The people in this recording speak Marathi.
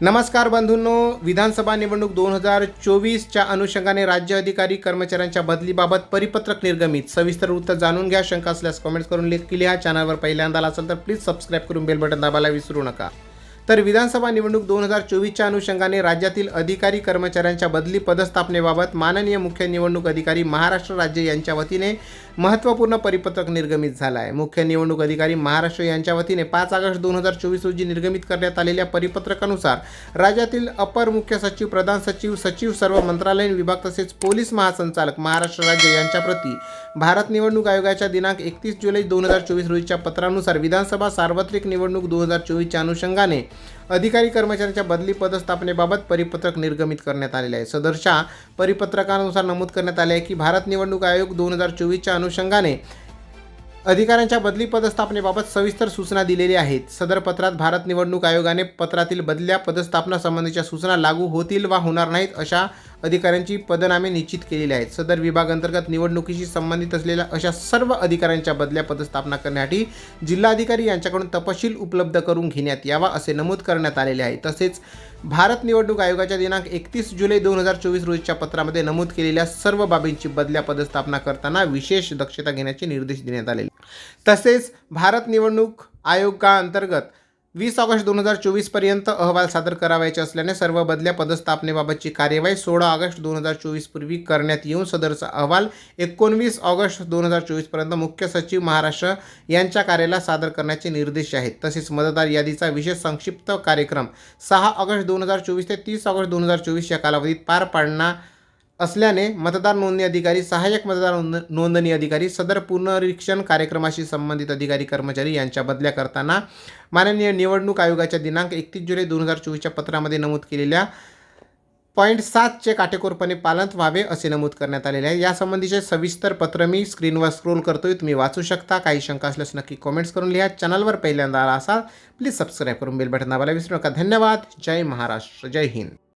नमस्कार बंधूंनो विधानसभा निवडणूक दोन हजार चोवीसच्या अनुषंगाने राज्य अधिकारी कर्मचाऱ्यांच्या बदलीबाबत परिपत्रक निर्गमित. सविस्तर वृत्त जाणून घ्या शंका असल्यास कमेंट्स करून लेख ह्या चॅनलवर पहिल्यांदा आला असेल तर प्लीज सबस्क्राईब करून बेल बटन दाबायला विसरू नका. तर विधानसभा निवडणूक दोन हजार चोवीसच्या अनुषंगाने राज्यातील अधिकारी कर्मचाऱ्यांच्या बदली पदस्थापनेबाबत माननीय मुख्य निवडणूक अधिकारी महाराष्ट्र राज्य यांच्या वतीने महत्त्वपूर्ण परिपत्रक निर्गमित झालं आहे मुख्य निवडणूक अधिकारी महाराष्ट्र यांच्या वतीने पाच ऑगस्ट दोन हजार चोवीस रोजी निर्गमित करण्यात आलेल्या परिपत्रकानुसार राज्यातील अपर मुख्य सचिव प्रधान सचिव सचिव सर्व मंत्रालयीन विभाग तसेच पोलीस महासंचालक महाराष्ट्र राज्य यांच्याप्रती भारत निवडणूक आयोगाच्या दिनांक एकतीस जुलै दोन हजार चोवीस रोजीच्या पत्रानुसार विधानसभा सार्वत्रिक निवडणूक दोन हजार चोवीसच्या अनुषंगाने अधिकारी कर्मचाऱ्यांच्या बदली पदस्थापनेबाबत परिपत्रक निर्गमित करण्यात आलेले आहे. सदरच्या परिपत्रकानुसार नमूद करण्यात आले आहे की भारत निवडणूक आयोग दोन हजार चोवीसच्या अनुषंगाने अधिकाऱ्यांच्या बदली पदस्थापनेबाबत सविस्तर सूचना दिलेल्या आहेत. सदर पत्रात भारत निवडणूक आयोगाने पत्रातील बदल्या पदस्थापनासंबंधीच्या सूचना लागू होतील वा होणार नाहीत अशा अधिकाऱ्यांची पदनामे निश्चित केलेली आहेत. सदर विभाग अंतर्गत निवडणुकीशी संबंधित असलेल्या अशा सर्व अधिकाऱ्यांच्या बदल्या पदस्थापना करण्यासाठी जिल्हाधिकारी यांच्याकडून तपशील उपलब्ध करून घेण्यात यावा असे नमूद करण्यात आलेले आहे. तसेच भारत निवडणूक आयोगाच्या दिनांक एकतीस जुलै दोन हजार चोवीस रोजीच्या पत्रामध्ये नमूद केलेल्या सर्व बाबींची बदल्या पदस्थापना करताना विशेष दक्षता घेण्याचे निर्देश देण्यात आलेले तसेच भारत निवडणूक आयोगाअंतर्गत वीस ऑगस्ट दोन हजार चोवीसपर्यंत अहवाल सादर करावायचे असल्याने सर्व बदल्या पदस्थापनेबाबतची कार्यवाही सोळा ऑगस्ट दोन हजार चोवीसपूर्वी करण्यात येऊन सदरचा अहवाल एकोणवीस ऑगस्ट दोन हजार चोवीसपर्यंत मुख्य सचिव महाराष्ट्र यांच्या कार्याला सादर करण्याचे निर्देश आहेत. तसेच मतदार यादीचा विशेष संक्षिप्त कार्यक्रम सहा ऑगस्ट दोन हजार चोवीस ते तीस ऑगस्ट दोन हजार चोवीस या कालावधीत पार पाडणार असल्याने मतदार नोंदणी अधिकारी सहाय्यक मतदार नोंद- नोंदणी अधिकारी सदर पुनरीक्षण कार्यक्रमाशी संबंधित अधिकारी कर्मचारी यांच्या बदल्या करताना माननीय निवडणूक आयोगाच्या दिनांक एकतीस जुलै दोन हजार चोवीसच्या पत्रामध्ये नमूद केलेल्या पॉईंट सातचे काटेकोरपणे पालन व्हावे असे नमूद करण्यात आलेले आहे. यासंबंधीचे सविस्तर पत्र मी स्क्रीनवर स्क्रोल करतोय. तुम्ही वाचू शकता. काही शंका असल्यास नक्की कमेंट्स करून लिहा. चॅनलवर पहिल्यांदा आला असाल प्लीज सबस्क्राईब करून बेल बटन दाबायला विसरू नका. धन्यवाद. जय महाराष्ट्र. जय हिंद.